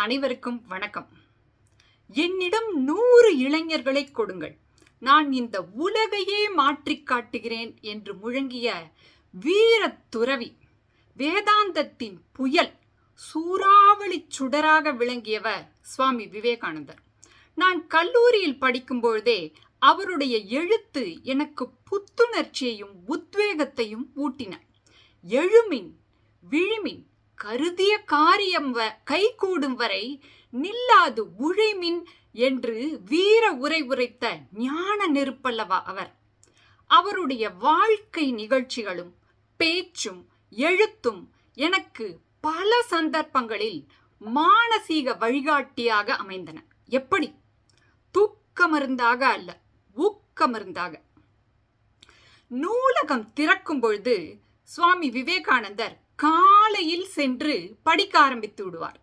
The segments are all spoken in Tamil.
அனைவருக்கும் வணக்கம். என்னிடம் நூறு இளைஞர்களை கொடுங்கள். நான் இந்த உலகையே மாற்றி காட்டுகிறேன் என்று முழங்கிய வீரத்துறவி வேதாந்தத்தின் புயல் சூறாவளி சுடராக விளங்கியவர் சுவாமி விவேகானந்தர். நான் கல்லூரியில் படிக்கும்பொழுதே அவருடைய எழுத்து எனக்கு புத்துணர்ச்சியையும் உத்வேகத்தையும் ஊட்டின. எழுமின் விழிமின் கருதிய காரியம் வ கைகூடும் வரை நில்லாது உழைமின் என்று வீர உரை உரைத்த ஞான நெருப்பல்லவா அவர். அவருடைய வாழ்க்கை நிகழ்ச்சிகளும் பேச்சும் எழுத்தும் எனக்கு பல சந்தர்ப்பங்களில் மானசீக வழிகாட்டியாக அமைந்தன. எப்படி? தூக்கமருந்தாக அல்ல ஊக்கமருந்தாக. நூலகம் திறக்கும் பொழுது சுவாமி விவேகானந்தர் காலையில் சென்று படிக்க ஆரம்பித்து விடுவார்.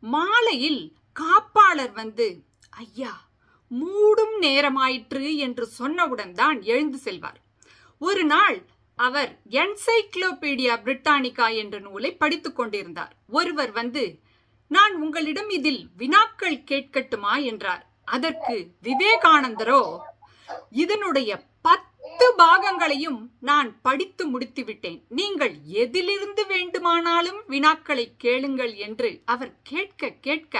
மாலையில் காப்பாளர் வந்து ஐயா மூடும் நேரமாயிற்று என்று சொன்னவுடன் தான் எழுந்து செல்வார். ஒரு நாள் அவர் என்சைக்ளோபீடியா பிரிட்டானிகா என்ற நூலை படித்துக் கொண்டிருந்தார். ஒருவர் வந்து நான் உங்களிடம் இதில் வினாக்கள் கேட்கட்டுமா? என்றார். அதற்கு விவேகானந்தரோ இதனுடைய பத்து பாகங்களையும் நான் படித்து முடித்து விட்டேன் நீங்கள் எதிலிருந்து வேண்டுமானாலும் வினாக்களை கேளுங்கள் என்று அவர் கேட்க கேட்க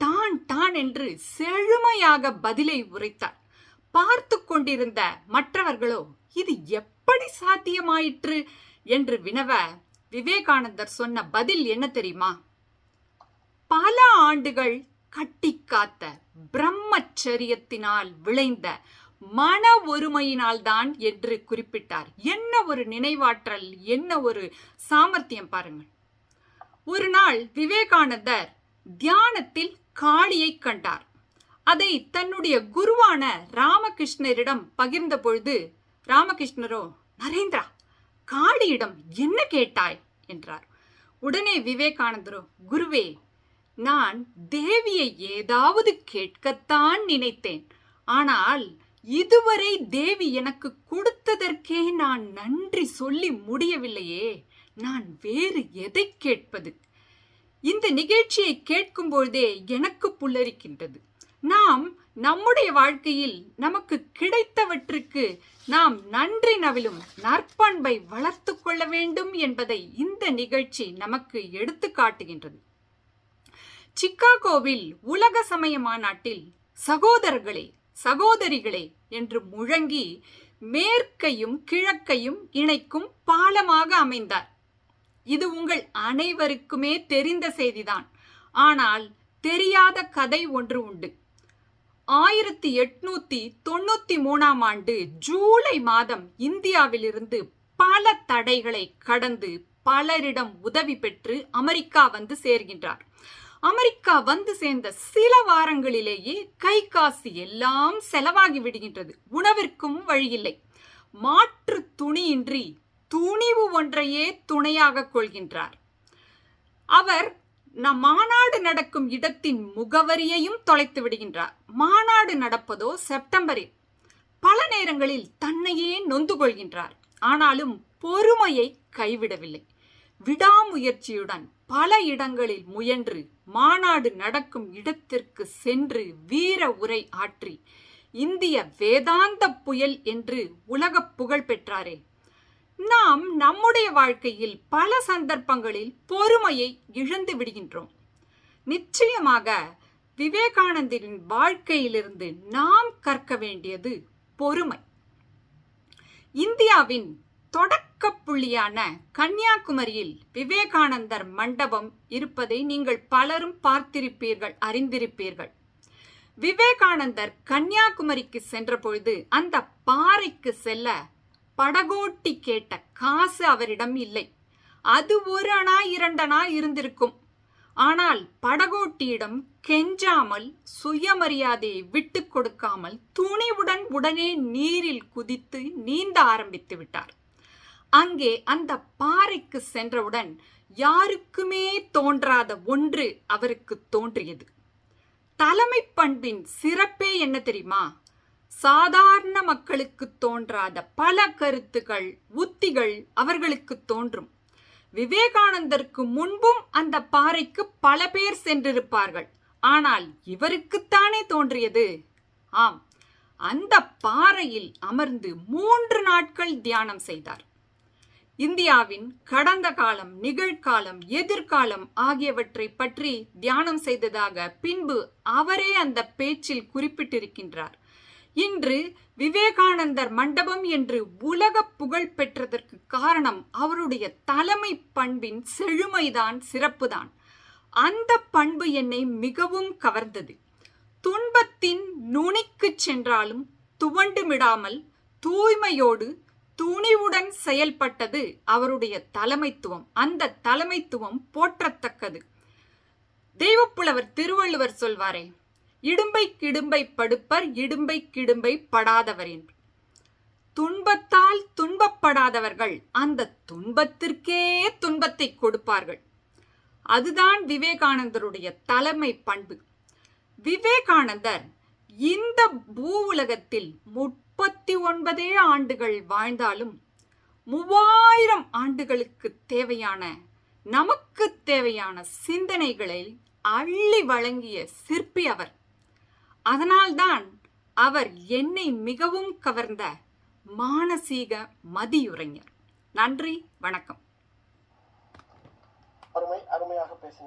டான் டான் என்று செழுமையாக பதிலை உரைத்தார். பார்த்து கொண்டிருந்த மற்றவர்களோ இது எப்படி சாத்தியமாயிற்று? என்று வினவ விவேகானந்தர் சொன்ன பதில் என்ன தெரியுமா? பல ஆண்டுகள் கட்டி காத்த பிரம்மச்சரியத்தினால் விளைந்த மன ஒருமையினால் தான் என்று குறிப்பிட்டார். என்ன ஒரு நினைவாற்றல் என்ன ஒரு சாமர்த்தியம் பாருங்கள். ஒரு நாள் விவேகானந்தர் தியானத்தில் காளியை கண்டார். அதை தன்னுடைய குருவான ராமகிருஷ்ணரிடம் பகிர்ந்த பொழுது ராமகிருஷ்ணரோ நரேந்திரா காளியிடம் என்ன கேட்டாய்? என்றார். உடனே விவேகானந்தரோ குருவே நான் தேவியை ஏதாவது கேட்கத்தான் நினைத்தேன். ஆனால் இதுவரை தேவி எனக்கு கொடுத்ததற்கே நான் நன்றி சொல்லி முடியவில்லையே. நான் வேறு எதை கேட்பது? இந்த நிகழ்ச்சியை கேட்கும் பொழுதே எனக்கு புல்லரிக்கின்றது. நாம் நம்முடைய வாழ்க்கையில் நமக்கு கிடைத்தவற்றுக்கு நாம் நன்றி நவிலும் நற்பண்பை வளர்த்து கொள்ள வேண்டும் என்பதை இந்த நிகழ்ச்சி நமக்கு எடுத்து காட்டுகின்றது. சிக்காகோவில் உலக சமய மாநாட்டில் சகோதரர்களே சகோதரிகளே என்று முழங்கி மேற்கையும் கிழக்கையும் இணைக்கும் பாலமாக அமைந்தார். இது உங்கள் அனைவருக்குமே தெரிந்த செய்திதான். ஆனால் தெரியாத கதை ஒன்று உண்டு. ஆயிரத்தி எட்நூத்தி தொண்ணூத்தி மூணாம் ஆண்டு ஜூலை மாதம் இந்தியாவிலிருந்து பல தடைகளை கடந்து பலரிடம் உதவி பெற்று அமெரிக்கா வந்து சேர்கின்றார். அமெரிக்கா வந்து சேர்ந்த சில வாரங்களிலேயே கை காசு எல்லாம் செலவாகி விடுகின்றது. உணவிற்கும் வழியில்லை. மாற்று துணியின்றி துணிவு ஒன்றையே துணையாக கொள்கின்றார். அவர் நம் மாநாடு நடக்கும் இடத்தின் முகவரியையும் தொலைத்து விடுகின்றார். மாநாடு நடப்பதோ செப்டம்பரில். பல நேரங்களில் தன்னையே நொந்து கொள்கின்றார். ஆனாலும் பொறுமையை கைவிடவில்லை. விடாமுயற்சியுடன் பல இடங்களில் முயன்று மாநாடு நடக்கும் இடத்திற்கு சென்று வீர உரை ஆற்றி இந்திய வேதாந்த புயல் என்று உலக புகழ் பெற்றாரே. நாம் நம்முடைய வாழ்க்கையில் பல சந்தர்ப்பங்களில் பொறுமையை இழந்து விடுகின்றோம். நிச்சயமாக விவேகானந்தரின் வாழ்க்கையிலிருந்து நாம் கற்க வேண்டியது பொறுமை. இந்தியாவின் தொடக்க புள்ளியான கன்னியாகுமரியில் விவேகானந்தர் மண்டபம் இருப்பதை நீங்கள் பலரும் பார்த்திருப்பீர்கள் அறிந்திருப்பீர்கள். விவேகானந்தர் கன்னியாகுமரிக்கு சென்றபொழுது அந்த பாறைக்கு செல்ல படகோட்டி கேட்ட காசு அவரிடம் இல்லை. அது ஒரு அணா இரண்டனா இருந்திருக்கும். ஆனால் படகோட்டியிடம் கெஞ்சாமல் சுயமரியாதையை விட்டு கொடுக்காமல் துணிவுடன் உடனே நீரில் குதித்து நீந்த ஆரம்பித்து விட்டார். அங்கே அந்த பாறைக்கு சென்றவுடன் யாருக்குமே தோன்றாத ஒன்று அவருக்கு தோன்றியது. தலைமை பண்பின் சிறப்பே என்ன தெரியுமா? சாதாரண மக்களுக்கு தோன்றாத பல கருத்துகள் உத்திகள் அவர்களுக்கு தோன்றும். விவேகானந்தருக்கு முன்பும் அந்த பாறைக்கு பல பேர் சென்றிருப்பார்கள். ஆனால் இவருக்குத்தானே தோன்றியது? ஆம் அந்த பாறையில் அமர்ந்து மூன்று நாட்கள் தியானம் செய்தார். இந்தியாவின் கடந்த காலம் நிகழ்காலம் எதிர்காலம் ஆகியவற்றை பற்றி தியானம் செய்ததாக பின்பு அவரே அந்த பேச்சில் குறிப்பிட்டிருக்கின்றார். இன்று விவேகானந்தர் மண்டபம் என்று உலக புகழ் பெற்றதற்கு காரணம் அவருடைய தலைமை பண்பின் செழுமைதான் சிறப்புதான். அந்த பண்பு என்னை மிகவும் கவர்ந்தது. துன்பத்தின் நுனிக்கு சென்றாலும் துவண்டுமிடாமல் தூய்மையோடு துணிவுடன் செயல்பட்டது அவருடைய தலைமைத்துவம். அந்த தலைமைத்துவம் போற்றத்தக்கது. தெய்வப்புலவர் திருவள்ளுவர் சொல்வாரே இடும்பை கிடும்பை படுப்பர் இடும்பை கிடும்பை படாதவர் என்று. துன்பத்தால் துன்பப்படாதவர்கள் அந்த துன்பத்திற்கே துன்பத்தை கொடுப்பார்கள். அதுதான் விவேகானந்தருடைய தலைமை பண்பு. விவேகானந்தர் இந்த பூ உலகத்தில் முப்பத்தி ஒன்பதே ஆண்டுகள் வாழ்ந்தாலும் மூவாயிரம் ஆண்டுகளுக்கு தேவையான நமக்கு தேவையான சிந்தனைகளை அள்ளி வழங்கிய சிற்பி அவர். அதனால்தான் அவர் என்னை மிகவும் கவர்ந்த மானசீக மதியுரைஞர். நன்றி வணக்கம். அருமை அருமையாக பேசினீங்க